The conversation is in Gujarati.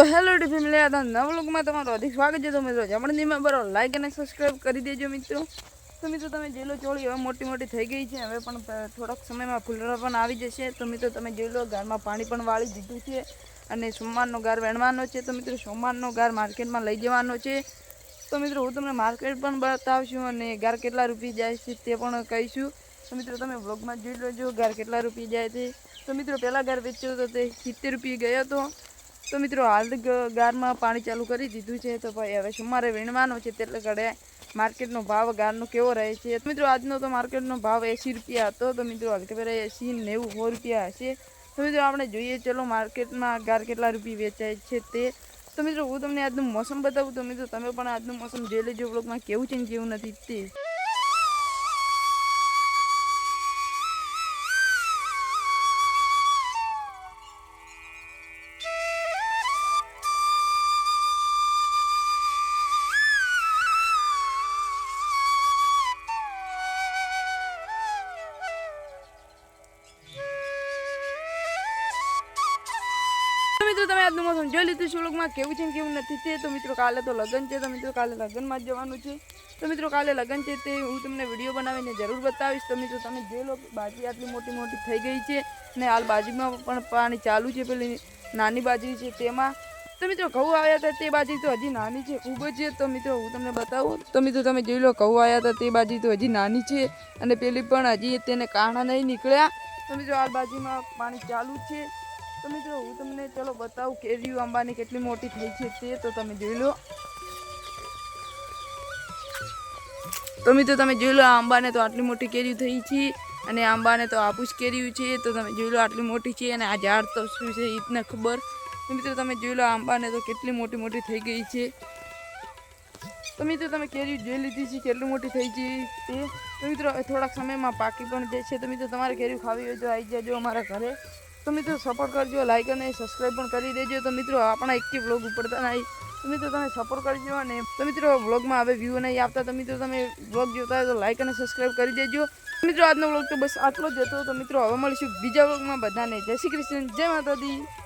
તો હેલો ટી ફેમિલી, આ નવ લોકમાં તમારું અધિક સ્વાગત છે. તો મિત્રો જમણદીમાં બરો લાઈક અને સબસ્ક્રાઈબ કરી દેજો મિત્રો. તો મિત્રો તમે જેલો ચોળી હવે મોટી મોટી થઈ ગઈ છે. હવે પણ થોડાક સમયમાં ફૂલરા પણ આવી જશે. તો મિત્રો તમે જોઈ લો ગારમાં પાણી પણ વાળી દીધું છે અને સોમવારનો ગાર વેણવાનો છે. તો મિત્રો સોમવારનો ગાર માર્કેટમાં લઈ જવાનો છે. તો મિત્રો હું તમને માર્કેટ પણ બતાવશું અને ગાર કેટલા રૂપિયા જાય છે તે પણ કહીશું. તો મિત્રો તમે વ્લોગમાં જોઈ લેજો, ગાર કેટલા રૂપિયા જાય છે. તો મિત્રો પહેલાં ગાર વેચ્યો હતો તે સિત્તેર રૂપિયા ગયો હતો. તો મિત્રો, હાલ ગારમાં પાણી ચાલુ કરી દીધું છે, તો ભાઈ હવે સુમારે વીણવાનો છે, તેટલે કડે માર્કેટનો ભાવ ગારનો કેવો રહે છે? મિત્રો, આજનો તો માર્કેટનો ભાવ એંસી રૂપિયા હતો, તો મિત્રો, હાલ ખબર એંસી નેવું સો રૂપિયા હશે. તો મિત્રો, આપણે જોઈએ, ચલો, માર્કેટમાં ગાર કેટલા રૂપિયા વેચાય છે તે. તો મિત્રો, હું તમને આજનું મોસમ બતાવું, તો મિત્રો, તમે પણ આજનું મોસમ જોઈ લેજો બ્લોગમાં કેવું છે ને કેવું નથી તે. મિત્રો તમે આજનું મોસમ જોઈ લીધું સુરતમાં કેવું છે કેવું નથી તે તો મિત્રો કાલે તો લગ્ન છે. તો મિત્રો કાલે લગ્નમાં જ જવાનું છે. તો મિત્રો કાલે લગ્ન છે તે હું તમને વીડિયો બનાવીને જરૂર બતાવીશ. તો મિત્રો તમે જોઈ લો બાજરી આટલી મોટી મોટી થઈ ગઈ છે ને હાલ બાજરીમાં પણ પાણી ચાલુ છે પેલી નાની બાજરી છે તેમાં. તો મિત્રો ઘઉં આવ્યા હતા તે બાજરી તો હજી નાની છે, ખૂબ જ તો મિત્રો હું તમને બતાવું. તો મિત્રો તમે જોઈ લો ઘઉં આવ્યા હતા તે બાજરી તો હજી નાની છે અને પેલી પણ હજી તેને કાણા નહીં નીકળ્યા. તો મિત્રો હાલ બાજરીમાં પાણી ચાલુ છે. તો મિત્રો, હું તમને ચલો બતાવું કેરીઓ આંબાની કેટલી મોટી થઈ છે તે તો તમે જોઈ લો. તો મિત્રો, તમે જોઈ લો આંબાને તો આટલી મોટી કેરી થઈ છે અને આંબાને તો આપુસ કેરીયું છે. તો તમે જોઈ લો આટલી મોટી છે અને આ ઝાડ તો શું છે એ ખબર. મિત્રો, તમે જોઈ લો આંબાને તો કેટલી મોટી મોટી થઈ ગઈ છે. તો મિત્રો, તમે કેરી જોઈ લીધી છે કેટલી મોટી થઈ છે તે. તો મિત્રો થોડાક સમયમાં પાકી પણ જાય છે. તો મિત્રો, તમારે કેરી ખાવી હોય તો આવી જજો અમારા ઘરે. તો મિત્રો સપોર્ટ કરજો લાઈક અને સબસ્ક્રાઈબ પણ કરી દેજો. તો મિત્રો, આપણા એક વ્લોગ ઉપડતા નહીં. તો મિત્રો, તમે સપોર્ટ કરજો અને તો મિત્રો વ્લોગમાં હવે વ્યૂ નહીં આપતા, તો મિત્રો, તમે વ્લોગ જોતા હોય તો લાઈક અને સબસ્ક્રાઈબ કરી દેજો. મિત્રો, આજનો વ્લોગ તો બસ આટલો જ હતો. તો મિત્રો, હવે મળીશું બીજા વ્લોગમાં બધાને. જય શ્રી કૃષ્ણ. જય માતાજી.